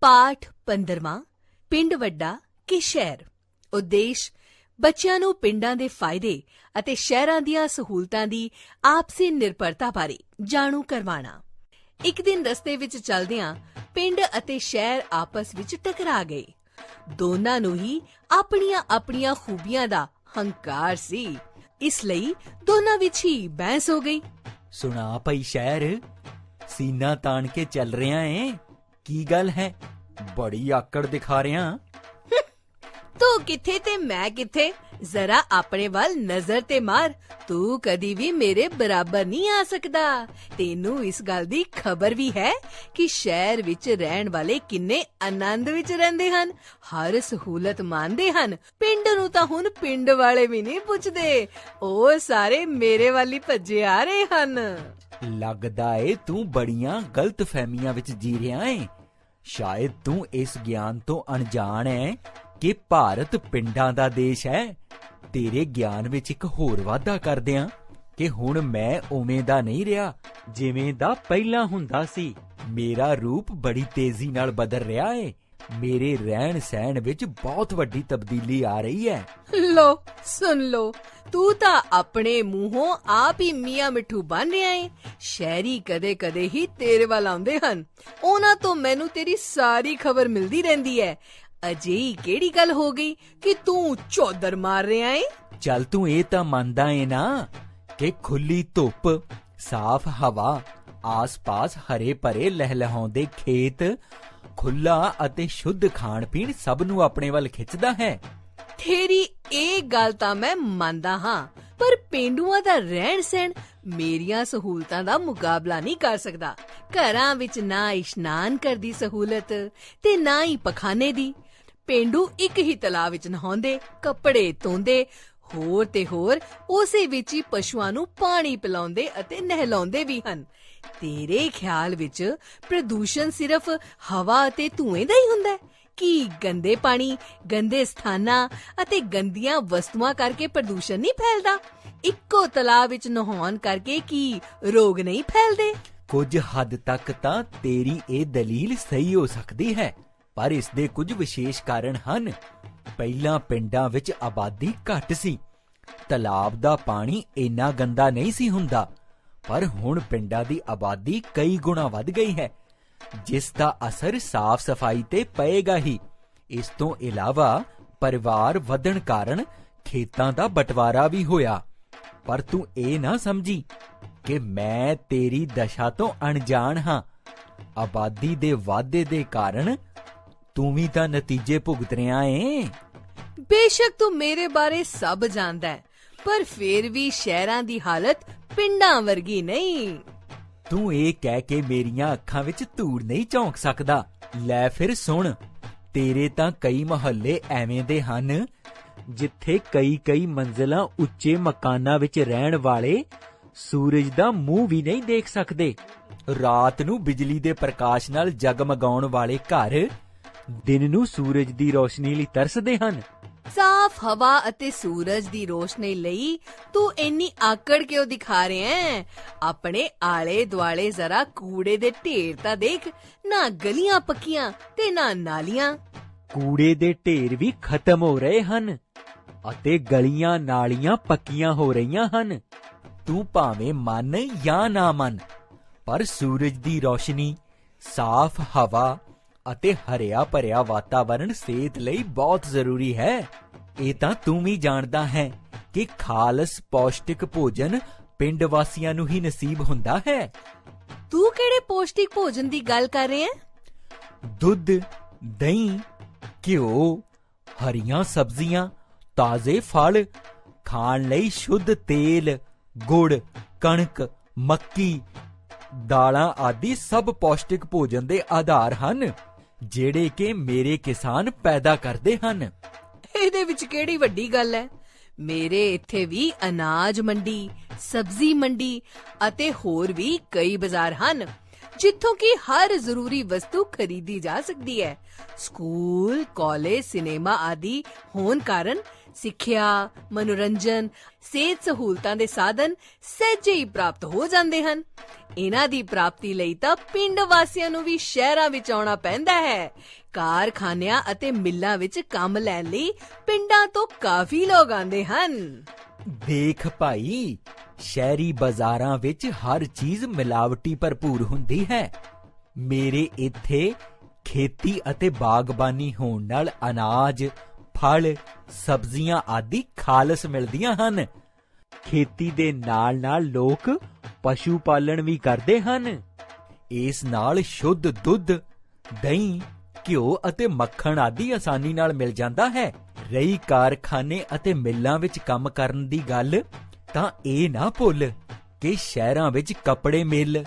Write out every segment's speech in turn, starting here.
ਪਾਠ 15ਵਾਂ ਪਿੰਡ ਵੱਡਾ ਕਿ ਸ਼ਹਿਰ? ਉਦੇਸ਼, ਬੱਚਿਆਂ ਨੂੰ ਪਿੰਡਾਂ ਦੇ ਫਾਇਦੇ ਅਤੇ ਸ਼ਹਿਰਾਂ ਦੀਆਂ ਸਹੂਲਤਾਂ ਦੀ ਆਪਸੀ ਨਿਰਭਰਤਾ ਬਾਰੇ ਜਾਣੂ ਕਰਵਾਉਣਾ। ਇੱਕ ਦਿਨ ਰਸਤੇ ਵਿੱਚ ਚੱਲਦਿਆਂ ਪਿੰਡ ਅਤੇ ਸ਼ਹਿਰ ਆਪਸ ਵਿੱਚ ਟਕਰਾ ਗਏ। ਦੋਨਾਂ ਨੂੰ ਹੀ ਆਪਣੀਆਂ-ਆਪਣੀਆਂ ਖੂਬੀਆਂ ਦਾ ਹੰਕਾਰ ਸੀ। ਇਸ ਲਈ ਦੋਨਾਂ ਵਿੱਚ ਹੀ ਬਹਿਸ ਹੋ ਗਈ। ਸੁਣਾ ਪਈ ਸ਼ਹਿਰ, ਸੀਨਾ ਤਾਣ ਕੇ ਚੱਲ ਰਿਆ ਏ। ਕੀ ਗੱਲ ਹੈ? ਬੜੀ ਆਕੜ ਦਿਖਾ ਰਿਆ ਤੂੰ ਕਿੱਥੇ ਤੇ ਮੈਂ ਕਿੱਥੇ? ਜ਼ਰਾ ਆਪਣੇ ਵੱਲ ਨਜ਼ਰ ਤੇ ਮਾਰ। ਤੂੰ ਕਦੀ ਵੀ ਮੇਰੇ ਬਰਾਬਰ ਨਹੀਂ ਆ ਸਕਦਾ। ਤੈਨੂੰ ਇਸ ਗੱਲ ਦੀ ਖਬਰ ਵੀ ਹੈ ਕਿ ਸ਼ਹਿਰ ਵਿੱਚ ਰਹਿਣ ਵਾਲੇ ਕਿੰਨੇ ਆਨੰਦ ਵਿੱਚ ਰਹਿੰਦੇ ਹਨ। ਹਰ ਸਹੂਲਤ ਮੰਨਦੇ ਹਨ। ਪਿੰਡ ਨੂੰ ਤਾਂ ਹੁਣ ਪਿੰਡ ਵਾਲੇ ਵੀ ਨਹੀਂ ਪੁੱਛਦੇ। ਉਹ ਸਾਰੇ ਮੇਰੇ ਵੱਲ ਹੀ ਭੱਜੇ ਆ ਰਹੇ ਹਨ। ਲੱਗਦਾ ਏ ਤੂੰ ਬੜੀਆਂ ਗਲਤ ਫਹਿਮੀਆਂ ਵਿੱਚ ਜੀ ਰਿਹਾ ਏ। ਸ਼ਾਇਦ ਤੂੰ ਇਸ ਗਿਆਨ ਤੋਂ ਅਣਜਾਣ ਹੈ ਕਿ ਭਾਰਤ ਪਿੰਡਾਂ ਦਾ ਦੇਸ਼ ਹੈ ਤੇਰੇ ਗਿਆਨ ਵਿੱਚ ਇੱਕ ਹੋਰ ਵਾਧਾ ਕਰਦਿਆਂ ਕਿ ਹੁਣ ਮੈਂ ਉਵੇਂ ਦਾ ਨਹੀਂ ਰਿਹਾ ਜਿਵੇਂ ਦਾ ਪਹਿਲਾਂ ਹੁੰਦਾ ਸੀ। ਮੇਰਾ ਰੂਪ ਬੜੀ ਤੇਜ਼ੀ ਨਾਲ ਬਦਲ ਰਿਹਾ ਏ। ਮੇਰੇ ਰਹਿਣ ਸਹਿਣ ਵਿੱਚ ਬਹੁਤ ਵੱਡੀ ਤਬਦੀਲੀ ਆ ਰਹੀ ਹੈ। ਲੋ ਸੁਣ ਲੋ ਤੂੰ ਤਾਂ ਆਪਣੇ ਮੂੰਹੋਂ ਆਪ ਹੀ ਮੀਆਂ ਮਿੱਠੂ ਬਣ ਰਿਹਾ ਏ। ਸ਼ਹਿਰੀ ਕਦੇ-ਕਦੇ ਹੀ ਤੇਰੇ ਵੱਲ ਆਉਂਦੇ ਹਨ। ਉਹਨਾਂ ਤੋਂ ਮੈਨੂੰ ਤੇਰੀ ਸਾਰੀ ਖਬਰ ਮਿਲਦੀ ਰਹਿੰਦੀ ਹੈ। ਅਜਿਹੀ ਕਿਹੜੀ ਗੱਲ ਹੋ ਗਈ ਕਿ ਤੂੰ ਚੌਧਰ ਮਾਰ ਰਿਹਾ ਏ? ਚੱਲ ਤੂੰ ਇਹ ਤਾਂ ਮੰਨਦਾ ਏ ਨਾ ਕਿ ਖੁੱਲੀ ਧੁੱਪ ਸਾਫ਼ ਹਵਾ ਆਸ-ਪਾਸ ਹਰੇ ਭਰੇ ਲਹਿਲਹਾਉਂਦੇ ਖੇਤ ਖੁੱਲਾ ਅਤੇ ਸ਼ੁੱਧ ਖਾਣ ਪੀਣ ਸਭ ਨੂੰ ਆਪਣੇ ਵੱਲ ਖਿੱਚਦਾ ਹੈ। ਤੇਰੀ ਇਹ ਗੱਲ ਤਾਂ ਮੈਂ ਮੰਨਦਾ ਹਾਂ, ਪਰ ਪਿੰਡੂਆਂ ਦਾ ਰਹਿਣ ਸਹਿਣ ਮੇਰੀਆਂ ਸਹੂਲਤਾਂ ਦਾ ਮੁਕਾਬਲਾ ਨਹੀਂ ਕਰ ਸਕਦਾ। ਘਰਾਂ ਵਿੱਚ ਨਾ ਇਸ਼ਨਾਨ ਕਰਦੀ ਸਹੂਲਤ ਤੇ ਨਾ ਹੀ ਪਖਾਨੇ ਦੀ। ਪਿੰਡੂ ਇੱਕ ਹੀ ਤਲਾਬ ਵਿੱਚ ਨਹਾਉਂਦੇ, ਕੱਪੜੇ ਧੋਂਦੇ, ਹੋਰ ਤੇ ਹੋਰ ਉਸੇ ਵਿੱਚ ਹੀ ਪਸ਼ੂਆਂ ਨੂੰ ਪਾਣੀ ਪਿਲਾਉਂਦੇ ਅਤੇ ਨਹਿਲਾਉਂਦੇ ਵੀ ਹਨ। ਤੇਰੇ ਖਿਆਲ ਵਿੱਚ ਪ੍ਰਦੂਸ਼ਣ ਸਿਰਫ ਹਵਾ ਅਤੇ ਧੂਏ ਦਾ ਹੀ ਹੁੰਦਾ ਹੈ? ਕੀ ਗੰਦੇ ਪਾਣੀ, ਗੰਦੇ ਸਥਾਨਾਂ ਅਤੇ ਗੰਦੀਆਂ ਵਸਤੂਆਂ ਕਰਕੇ ਪ੍ਰਦੂਸ਼ਣ ਨਹੀਂ ਫੈਲਦਾ? ਇੱਕੋ ਤਲਾਬ ਵਿੱਚ ਨਹਾਉਣ ਕਰਕੇ ਕੀ ਰੋਗ ਨਹੀਂ ਫੈਲਦੇ? ਕੁਝ ਹੱਦ ਤੱਕ ਤਾਂ ਤੇਰੀ ਇਹ ਦਲੀਲ ਸਹੀ ਹੋ ਸਕਦੀ ਹੈ, ਪਰ ਇਸ ਦੇ ਕੁਝ ਵਿਸ਼ੇਸ਼ ਕਾਰਨ ਹਨ। ਪਹਿਲਾਂ ਪਿੰਡਾਂ ਵਿੱਚ ਆਬਾਦੀ ਘੱਟ ਸੀ। ਤਲਾਬ ਦਾ ਪਾਣੀ ਇੰਨਾ ਗੰਦਾ ਨਹੀਂ ਸੀ ਹੁੰਦਾ। ਪਰ ਹੁਣ ਪਿੰਡਾਂ ਦੀ ਆਬਾਦੀ ਕਈ ਗੁਣਾ ਵੱਧ ਗਈ ਹੈ। ਜਿਸ ਦਾ ਅਸਰ ਸਾਫ਼ ਸਫ਼ਾਈ ਤੇ ਪਏਗਾ ਹੀ। ਇਸ ਤੋਂ ਇਲਾਵਾ ਪਰਿਵਾਰ ਵਧਣ ਕਾਰਨ ਖੇਤਾਂ ਦਾ ਬਟਵਾਰਾ ਵੀ ਹੋਇਆ। ਪਰ ਤੂੰ ਇਹ ਨਾ ਸਮਝੀ ਕਿ ਮੈਂ ਤੇਰੀ ਦਸ਼ਾ ਤੋਂ ਅਣਜਾਣ ਹਾਂ। ਆਬਾਦੀ ਦੇ ਵਾਧੇ ਦੇ ਕਾਰਨ ਤੂੰ ਵੀ ਤਾਂ ਨਤੀਜੇ ਭੁਗਤ ਰਿਹਾ ਏ। ਬੇਸ਼ੱਕ ਤੂੰ ਮੇਰੇ ਬਾਰੇ ਸਭ ਜਾਣਦਾ ਹੈ, ਪਰ ਫੇਰ ਵੀ ਸ਼ਹਿਰਾਂ ਦੀ ਹਾਲਤ ਪਿੰਡਾਂ ਵਰਗੀ ਨਹੀਂ। ਤੂੰ ਇਹ ਕਹਿ ਕੇ ਮੇਰੀਆਂ ਅੱਖਾਂ ਵਿੱਚ ਧੂੜ ਨਹੀਂ ਝੋਂਕ ਸਕਦਾ। ਲੈ ਫਿਰ ਸੁਣ, ਤੇਰੇ ਤਾਂ ਕਈ ਮੁਹੱਲੇ ਐਵੇਂ ਦੇ ਹਨ, ਜਿੱਥੇ ਕਈ-ਕਈ ਮੰਜ਼ਲਾਂ ਉੱਚੇ ਮਕਾਨਾਂ ਵਿੱਚ ਰਹਿਣ ਵਾਲੇ ਸੂਰਜ ਦਾ ਮੂੰਹ ਵੀ ਨਹੀਂ ਦੇਖ ਸਕਦੇ। ਰਾਤ ਨੂੰ ਬਿਜਲੀ ਦੇ ਪ੍ਰਕਾਸ਼ ਨਾਲ ਜਗਮਗਾਉਣ ਵਾਲੇ ਘਰ ਦਿਨ ਨੂੰ ਸੂਰਜ ਦੀ ਰੋਸ਼ਨੀ ਲਈ ਤਰਸਦੇ ਹਨ। ਸਾਫ਼ ਹਵਾ ਅਤੇ ਸੂਰਜ ਦੀ ਰੋਸ਼ਨੀ ਲਈ ਤੂੰ ਇੰਨੀ ਆਕੜ ਕਿਉਂ ਦਿਖਾ ਰਿਹਾ ਹੈ? ਆਪਣੇ ਆਲੇ ਦੁਆਲੇ ਜ਼ਰਾ ਕੂੜੇ ਦੇ ਢੇਰ ਤਾਂ ਦੇਖ। ਨਾ ਗਲੀਆਂ ਪੱਕੀਆਂ ਤੇ ਨਾ ਨਾਲੀਆਂ। ਕੂੜੇ ਦੇ ਢੇਰ ਵੀ ਖਤਮ ਹੋ ਰਹੇ ਹਨ ਅਤੇ ਗਲੀਆਂ ਨਾਲੀਆਂ ਪੱਕੀਆਂ ਹੋ ਰਹੀਆਂ ਹਨ। ਤੂੰ ਭਾਵੇਂ ਮੰਨ ਜਾਂ ਨਾ ਮੰਨ, ਪਰ ਸੂਰਜ ਦੀ ਰੋਸ਼ਨੀ, ਸਾਫ਼ ਹਵਾ ਅਤੇ ਹਰਿਆ ਭਰਿਆ ਵਾਤਾਵਰਣ ਸਿਹਤ ਲਈ ਬਹੁਤ ਜ਼ਰੂਰੀ ਹੈ। ਇਹ ਤਾਂ ਤੂੰ ਵੀ ਜਾਣਦਾ ਹੈ ਕਿ ਖਾਲਸ ਪੌਸ਼ਟਿਕ ਭੋਜਨ ਪਿੰਡ ਵਾਸੀਆਂ ਨੂੰ ਹੀ ਨਸੀਬ ਹੁੰਦਾ ਹੈ। ਤੂੰ ਕਿਹੜੇ ਪੌਸ਼ਟਿਕ ਭੋਜਨ ਦੀ ਗੱਲ ਕਰ ਰਿਹਾ ਹੈ? ਦੁੱਧ ਦਹੀਂ ਘਿਓ ਹਰੀਆਂ ਸਬਜ਼ੀਆਂ ਤਾਜ਼ੇ ਫਲ ਖਾਣ ਲਈ ਸ਼ੁੱਧ ਤੇਲ ਗੁੜ ਕਣਕ ਮੱਕੀ ਦਾਲਾਂ ਆਦਿ ਸਭ ਪੌਸ਼ਟਿਕ ਭੋਜਨ ਦੇ ਆਧਾਰ ਹਨ। ਜਿਹੜੇ ਕਿ ਮੇਰੇ ਕਿਸਾਨ ਪੈਦਾ ਕਰਦੇ ਹਨ। ਇਹਦੇ ਵਿੱਚ ਕਿਹੜੀ ਵੱਡੀ ਗੱਲ ਹੈ? ਮੇਰੇ ਇੱਥੇ ਵੀ ਅਨਾਜ ਮੰਡੀ, ਸਬਜ਼ੀ ਮੰਡੀ ਅਤੇ ਹੋਰ ਵੀ ਕਈ ਬਾਜ਼ਾਰ ਹਨ, ਜਿੱਥੋਂ ਕਿ ਹਰ ਜ਼ਰੂਰੀ ਵਸਤੂ ਖਰੀਦੀ ਜਾ ਸਕਦੀ ਹੈ। ਸਕੂਲ, ਕਾਲਜ, ਸਿਨੇਮਾ ਆਦਿ ਹੋਣ ਕਾਰਨ ਸਿੱਖਿਆ, ਮਨੋਰੰਜਨ, ਸਿਹਤ ਸਹੂਲਤਾਂ ਦੇ ਸਾਧਨ ਸਹਿਜੇ ਹੀ ਪ੍ਰਾਪਤ ਹੋ ਜਾਂਦੇ ਹਨ। ਇਹਨਾਂ ਦੀ ਪ੍ਰਾਪਤੀ ਲਈ ਤਾਂ ਪਿੰਡ ਵਾਸੀਆਂ ਨੂੰ ਵੀ ਸ਼ਹਿਰਾਂ ਵਿੱਚ ਆਉਣਾ ਪੈਂਦਾ ਹੈ। ਕਾਰਖਾਨਿਆਂ ਅਤੇ ਮਿੱਲਾਂ ਵਿੱਚ ਕੰਮ ਲੈਣ ਲਈ ਪਿੰਡਾਂ ਤੋਂ ਕਾਫੀ ਲੋਕ ਆਉਂਦੇ ਹਨ। ਦੇਖ ਭਾਈ, ਸ਼ਹਿਰੀ ਬਾਜ਼ਾਰਾਂ ਵਿੱਚ ਹਰ ਚੀਜ਼ ਮਿਲਾਵਟੀ ਭਰਪੂਰ ਹੁੰਦੀ ਹੈ। ਮੇਰੇ ਇੱਥੇ ਖੇਤੀ ਅਤੇ ਬਾਗਬਾਨੀ ਹੋਣ ਨਾਲ ਅਨਾਜ, ਫਲ ਸਬਜ਼ੀਆਂ ਆਦਿ ਖਾਲਸ ਮਿਲਦੀਆਂ ਹਨ। ਖੇਤੀ ਦੇ ਨਾਲ-ਨਾਲ ਲੋਕ ਪਸ਼ੂ ਪਾਲਣ ਵੀ ਕਰਦੇ ਹਨ। ਇਸ ਨਾਲ ਸ਼ੁੱਧ ਦੁੱਧ, ਦਹੀਂ, ਘਿਓ ਅਤੇ ਮੱਖਣ ਆਦਿ ਆਸਾਨੀ ਨਾਲ ਮਿਲ ਜਾਂਦਾ ਹੈ। ਰਹੀ ਕਾਰਖਾਨੇ ਅਤੇ ਮਿੱਲਾਂ ਵਿੱਚ ਕੰਮ ਕਰਨ ਦੀ ਗੱਲ, ਤਾਂ ਇਹ ਨਾ ਭੁੱਲ ਕਿ ਸ਼ਹਿਰਾਂ ਵਿੱਚ ਕੱਪੜੇ ਮਿੱਲ,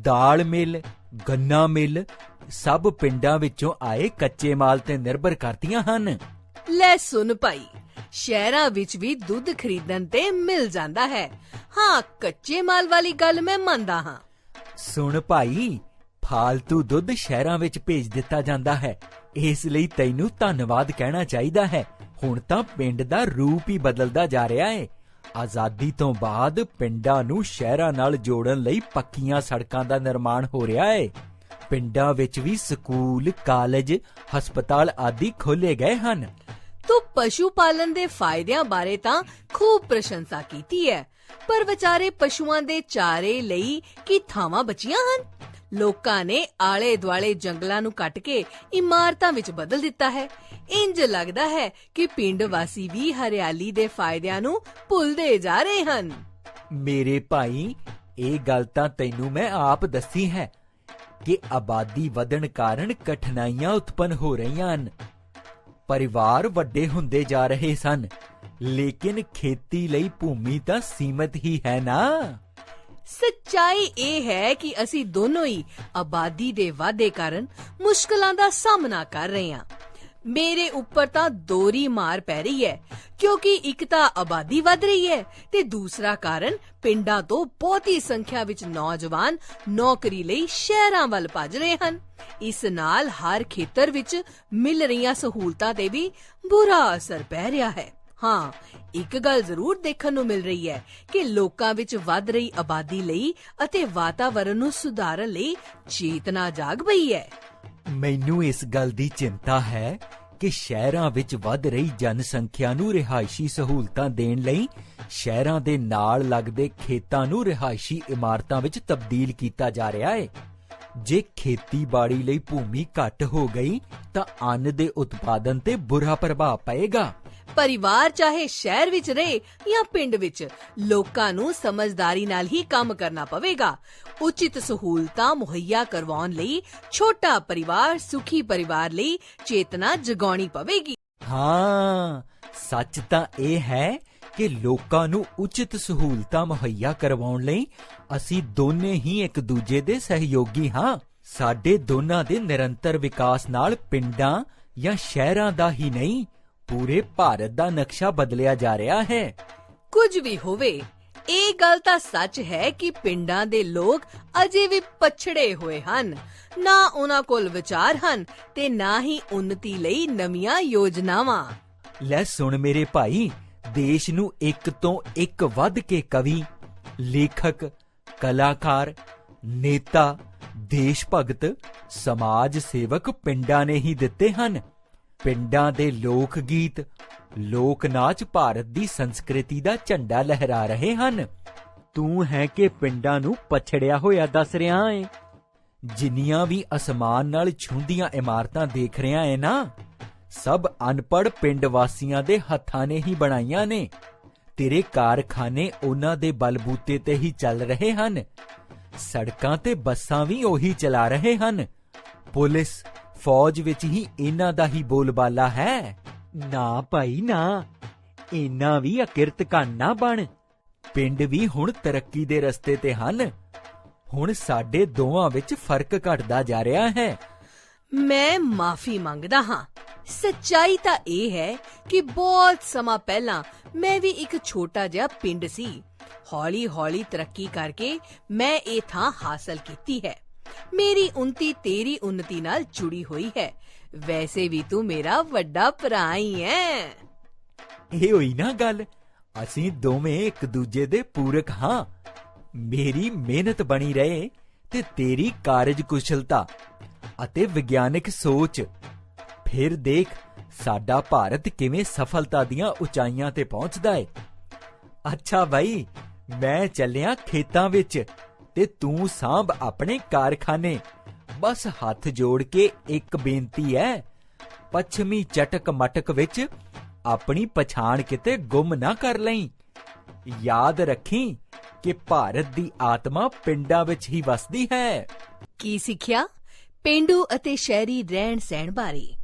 ਦਾਲ ਮਿੱਲ, ਗੰਨਾ ਮਿੱਲ, ਸਭ ਪਿੰਡਾਂ ਵਿੱਚੋਂ ਆਏ ਕੱਚੇ ਮਾਲ ਤੇ ਨਿਰਭਰ ਕਰਦੀਆਂ ਹਨ। ਲੈ ਸੁਣ ਭਾਈ, ਸ਼ਹਿਰਾਂ ਵਿੱਚ ਵੀ ਦੁੱਧ ਖਰੀਦਣ ਤੇ ਮਿਲ ਜਾਂਦਾ ਹੈ। ਹਾਂ, ਕੱਚੇ ਮਾਲ ਵਾਲੀ ਗੱਲ ਮੈਂ ਮੰਨਦਾ ਹਾਂ। ਸੁਣ ਭਾਈ, ਫਾਲਤੂ ਦੁੱਧ ਸ਼ਹਿਰਾਂ ਵਿੱਚ ਭੇਜ ਦਿੱਤਾ ਜਾਂਦਾ ਹੈ। ਇਸ ਲਈ ਤੈਨੂੰ ਧੰਨਵਾਦ ਕਹਿਣਾ ਚਾਹੀਦਾ ਹੈ। ਹੁਣ ਤਾਂ ਪਿੰਡ ਦਾ ਰੂਪ ਹੀ ਬਦਲਦਾ ਜਾ ਰਿਹਾ ਹੈ ਆਜ਼ਾਦੀ ਤੋਂ ਬਾਅਦ ਪਿੰਡਾਂ ਨੂੰ ਸ਼ਹਿਰਾਂ ਨਾਲ ਜੋੜਨ ਲਈ ਪੱਕੀਆਂ ਸੜਕਾਂ ਦਾ ਨਿਰਮਾਣ ਹੋ ਰਿਹਾ ਹੈ ਪਿੰਡਾਂ ਵਿੱਚ ਵੀ ਸਕੂਲ, ਕਾਲਜ, ਹਸਪਤਾਲ ਆਦਿ ਖੋਲੇ ਗਏ ਹਨ। ਤੂੰ ਪਸ਼ੂ ਪਾਲਣ ਦੇ ਫਾਇਦਿਆਂ ਬਾਰੇ ਤਾਂ ਖੂਬ ਪ੍ਰਸ਼ੰਸਾ ਕੀਤੀ ਹੈ। ਪਰ ਵਿਚਾਰੇ ਪਸ਼ੂਆਂ ਦੇ ਚਾਰੇ ਲਈ ਕੀ ਥਾਵਾਂ ਬਚੀਆਂ ਹਨ? ਲੋਕਾਂ ਨੇ ਆਲੇ ਦੁਆਲੇ ਜੰਗਲਾਂ ਨੂੰ ਕੱਟ ਕੇ ਇਮਾਰਤਾਂ ਵਿੱਚ ਬਦਲ ਦਿੱਤਾ ਹੈ। ਇੰਜ ਲੱਗਦਾ ਹੈ ਕਿ ਪਿੰਡ ਵਾਸੀ ਵੀ ਹਰਿਆਲੀ ਦੇ ਫਾਇਦਿਆਂ ਨੂੰ ਭੁੱਲਦੇ ਜਾ ਰਹੇ ਹਨ। ਮੇਰੇ ਭਾਈ, ਇਹ ਗੱਲ ਤਾਂ ਤੈਨੂੰ ਮੈਂ ਆਪ ਦੱਸੀ ਹੈ ਕਿ ਆਬਾਦੀ ਵਧਣ ਕਾਰਨ ਕਠਿਨਾਈਆਂ ਉਤਪਨ ਹੋ ਰਹੀਆਂ ਹਨ। ਪਰਿਵਾਰ ਵੱਡੇ ਹੁੰਦੇ ਜਾ ਰਹੇ ਸਨ। ਲੇਕਿਨ ਖੇਤੀ ਲਈ ਭੂਮੀ ਤਾਂ ਸੀਮਤ ਹੀ ਹੈ ਨਾ? ਸੱਚਾਈ ਇਹ ਹੈ ਕਿ ਅਸੀਂ ਦੋਨੋਂ ਹੀ ਆਬਾਦੀ ਦੇ ਵਾਧੇ ਕਾਰਨ ਮੁਸ਼ਕਲਾਂ ਦਾ ਸਾਹਮਣਾ ਕਰ ਰਹੇ ਹਾਂ। ਮੇਰੇ ਉੱਪਰ ਤਾਂ ਦੋਰੀ ਮਾਰ ਪੈ ਰਹੀ ਹੈ, ਕਿਉਂਕਿ ਇੱਕ ਤਾਂ ਆਬਾਦੀ ਵੱਧ ਰਹੀ ਹੈ ਤੇ ਦੂਸਰਾ ਕਾਰਨ ਪਿੰਡਾਂ ਤੋਂ ਬਹੁਤੀ ਸੰਖਿਆ ਵਿੱਚ ਨੌਜਵਾਨ ਨੌਕਰੀ ਲਈ ਸ਼ਹਿਰਾਂ ਵੱਲ ਭੱਜ ਰਹੇ ਹਨ। ਇਸ ਨਾਲ ਹਰ ਖੇਤਰ ਵਿੱਚ ਮਿਲ ਰਹੀਆਂ ਸਹੂਲਤਾਂ ਤੇ ਵੀ ਬੁਰਾ ਅਸਰ ਪੈ ਰਿਹਾ ਹੈ। ਹਾਂ, ਇੱਕ ਗੱਲ ਜ਼ਰੂਰ ਦੇਖਣ ਨੂੰ ਮਿਲ ਰਹੀ ਹੈ ਕਿ ਲੋਕਾਂ ਵਿੱਚ ਵੱਧ ਰਹੀ ਆਬਾਦੀ ਲਈ ਅਤੇ ਵਾਤਾਵਰਣ ਨੂੰ ਸੁਧਾਰਨ ਲਈ ਚੇਤਨਾ ਜਾਗ ਪਈ ਹੈ। ਮੈਨੂੰ ਇਸ ਗੱਲ ਦੀ ਚਿੰਤਾ ਹੈ ਕਿ ਸ਼ਹਿਰਾਂ ਵਿੱਚ ਵੱਧ ਰਹੀ ਜਨਸੰਖਿਆ ਨੂੰ ਰਿਹਾਇਸ਼ੀ ਸਹੂਲਤਾਂ ਦੇਣ ਲਈ ਸ਼ਹਿਰਾਂ ਦੇ ਨਾਲ ਲੱਗਦੇ ਖੇਤਾਂ ਨੂੰ ਰਿਹਾਇਸ਼ੀ ਇਮਾਰਤਾਂ ਵਿੱਚ ਤਬਦੀਲ ਕੀਤਾ ਜਾ ਰਿਹਾ ਹੈ। ਜੇ ਖੇਤੀਬਾੜੀ ਲਈ ਭੂਮੀ ਘੱਟ ਹੋ ਗਈ ਤਾਂ ਅੰਨ ਦੇ ਉਤਪਾਦਨ ਤੇ ਬੁਰਾ ਪ੍ਰਭਾਵ ਪਏਗਾ। ਪਰਿਵਾਰ ਚਾਹੇ ਸ਼ਹਿਰ ਵਿੱਚ ਰਹੇ ਜਾਂ ਪਿੰਡ ਵਿੱਚ ਲੋਕਾਂ ਨੂੰ ਸਮਝਦਾਰੀ ਨਾਲ ਹੀ ਕੰਮ ਕਰਨਾ ਪਵੇਗਾ। ਉਚਿਤ ਸਹੂਲਤਾਂ ਮੁਹੱਈਆ ਕਰਵਾਉਣ ਲਈ ਛੋਟਾ ਪਰਿਵਾਰ ਸੁਖੀ ਪਰਿਵਾਰ ਲਈ ਚੇਤਨਾ ਜਗਾਉਣੀ ਪਵੇਗੀ। ਹਾਂ ਸੱਚ ਤਾਂ ਇਹ ਹੈ ਕਿ ਲੋਕਾਂ ਨੂੰ ਉਚਿਤ ਸਹੂਲਤਾਂ ਮੁਹੱਈਆ ਕਰਵਾਉਣ ਲਈ ਅਸੀਂ ਦੋਨੇ ਹੀ ਇੱਕ ਦੂਜੇ ਦੇ ਸਹਿਯੋਗੀ ਹਾਂ। ਸਾਡੇ ਦੋਨਾਂ ਦੇ ਨਿਰੰਤਰ ਵਿਕਾਸ ਨਾਲ ਪਿੰਡਾਂ ਜਾਂ ਸ਼ਹਿਰਾਂ ਦਾ ਹੀ ਨਹੀਂ ਪੂਰੇ ਭਾਰਤ ਦਾ ਨਕਸ਼ਾ ਬਦਲਿਆ ਜਾ ਰਿਹਾ ਹੈ। ਕੁਝ ਵੀ ਹੋਵੇ ਇਹ ਗੱਲ ਤਾਂ ਸੱਚ ਹੈ ਕਿ ਪਿੰਡਾਂ ਦੇ ਲੋਕ ਅਜੇ ਵੀ ਪਛੜੇ ਹੋਏ ਹਨ। ਨਾ ਉਹਨਾਂ ਕੋਲ ਵਿਚਾਰ ਹਨ ਤੇ ਨਾ ਹੀ ਉન્નਤੀ ਲਈ ਨਵੀਆਂ ਯੋਜਨਾਵਾਂ। ਲੈ ਸੁਣ ਮੇਰੇ ਭਾਈ ਦੇਸ਼ ਨੂੰ ਇੱਕ ਤੋਂ ਇੱਕ ਵੱਧ ਕੇ ਕਵੀ, ਲੇਖਕ, ਕਲਾਕਾਰ, ਨੇਤਾ, ਦੇਸ਼ ਭਗਤ, ਸਮਾਜ ਸੇਵਕ ਪਿੰਡਾਂ ਨੇ ਹੀ ਦਿੱਤੇ ਹਨ। ਪਿੰਡਾਂ ਦੇ ਲੋਕ ਗੀਤ ਲੋਕ ਨਾਚ ਭਾਰਤ ਦੀ ਸੰਸਕ੍ਰਿਤੀ ਦਾ ਝੰਡਾ ਲਹਿਰਾ ਰਹੇ ਹਨ। ਤੂੰ ਹੈ ਕਿ ਪਿੰਡਾਂ ਨੂੰ ਪਛੜਿਆ ਹੋਇਆ ਦੱਸ ਰਿਹਾ ਏ? ਜਿੰਨੀਆਂ ਵੀ ਅਸਮਾਨ ਨਾਲ ਛੂੰਦੀਆਂ ਇਮਾਰਤਾਂ ਦੇਖ ਰਿਹਾ ਏ ਨਾ ਸਭ ਅਨਪੜ ਪਿੰਡ ਵਾਸੀਆਂ ਦੇ ਹੱਥਾਂ ਨੇ ਹੀ ਬਣਾਈਆਂ ਨੇ। ਤੇਰੇ ਕਾਰਖਾਨੇ ਉਹਨਾਂ ਦੇ ਬਲਬੂਤੇ ਤੇ ਹੀ ਚੱਲ ਰਹੇ ਹਨ। ਸੜਕਾਂ ਤੇ ਬੱਸਾਂ ਵੀ ਉਹੀ ਚਲਾ ਰਹੇ ਹਨ। ਪੁਲਿਸ ਫੌਜ ਵਿੱਚ ਹੀ ਇਹਨਾਂ ਦਾ ਹੀ ਬੋਲਬਾਲਾ ਹੈ। ਨਾ ਭਾਈ, ਨਾ। ਇਹਨਾਂ ਵੀ ਅਕਿਰਤ ਨਾ ਬਣ। ਪਿੰਡ ਵੀ ਹੁਣ ਤਰੱਕੀ ਦੇ ਰਸਤੇ ਤੇ ਹਨ। ਹੁਣ ਸਾਡੇ ਦੋਵਾਂ ਵਿੱਚ ਫ਼ਰਕ ਘਟਦਾ ਜਾ ਰਿਹਾ ਹੈ। ਮੈਂ ਮਾਫੀ ਮੰਗਦਾ ਹਾਂ। ਸੱਚਾਈ ਤਾਂ ਇਹ ਹੈ ਕਿ ਬਹੁਤ ਸਮਾਂ ਪਹਿਲਾਂ ਮੈਂ ਵੀ ਇੱਕ ਛੋਟਾ ਜਿਹਾ ਪਿੰਡ ਸੀ। ਹੌਲੀ-ਹੌਲੀ ਤਰੱਕੀ ਕਰਕੇ ਮੈਂ ਇਹ ਥਾਂ ਹਾਸਲ ਕੀਤੀ ਹੈ। ਮੇਰੀ ਉਨਤੀ ਤੇਰੀ ਉન્નਤੀ ਨਾਲ ਜੁੜੀ ਹੋਈ ਹੈ। ਵੈਸੇ ਵੀ ਤੂੰ ਮੇਰਾ ਵੱਡਾ ਭਰਾ ਹੀ ਹੈ। ਇਹ ਹੋਈ ਨਾ ਗੱਲ। ਅਸੀਂ ਦੋਵੇਂ ਇੱਕ ਦੂਜੇ ਦੇ ਪੂਰਕ ਹਾਂ। ਮੇਰੀ ਮਿਹਨਤ ਬਣੀ ਰਹੇ ਤੇ ਤੇਰੀ ਕਾਰਜਕੁਸ਼ਲਤਾ ਅਤੇ ਵਿਗਿਆਨਿਕ ਸੋਚ ਫਿਰ ਦੇਖ, ਸਾਡਾ ਭਾਰਤ ਕਿਵੇਂ ਸਫਲਤਾ ਦੀਆਂ ਉਚਾਈਆਂ ਤੇ ਪਹੁੰਚਦਾ ਏ। ਅੱਛਾ ਬਾਈ, ਮੈਂ ਚੱਲਿਆ ਖੇਤਾਂ ਵਿੱਚ ਤੇ ਤੂੰ ਸਾਂਭ ਆਪਣੇ ਕਾਰਖਾਨੇ। ਬਸ ਹੱਥ ਜੋੜ ਕੇ ਇੱਕ ਬੇਨਤੀ ਹੈ ਪੱਛਮੀ ਚਟਕ ਮਟਕ ਵਿੱਚ ਆਪਣੀ ਪਛਾਣ ਕਿਤੇ ਗੁੰਮ ਨਾ ਕਰ ਲਈ। ਯਾਦ ਰੱਖੀ ਕਿ ਭਾਰਤ ਦੀ ਆਤਮਾ ਪਿੰਡਾਂ ਵਿੱਚ ਹੀ ਵਸਦੀ ਹੈ। ਕੀ ਸਿੱਖਿਆ? ਪਿੰਡੂ ਅਤੇ ਸ਼ਹਿਰੀ ਰਹਿਣ ਸਹਿਣ ਬਾਰੇ।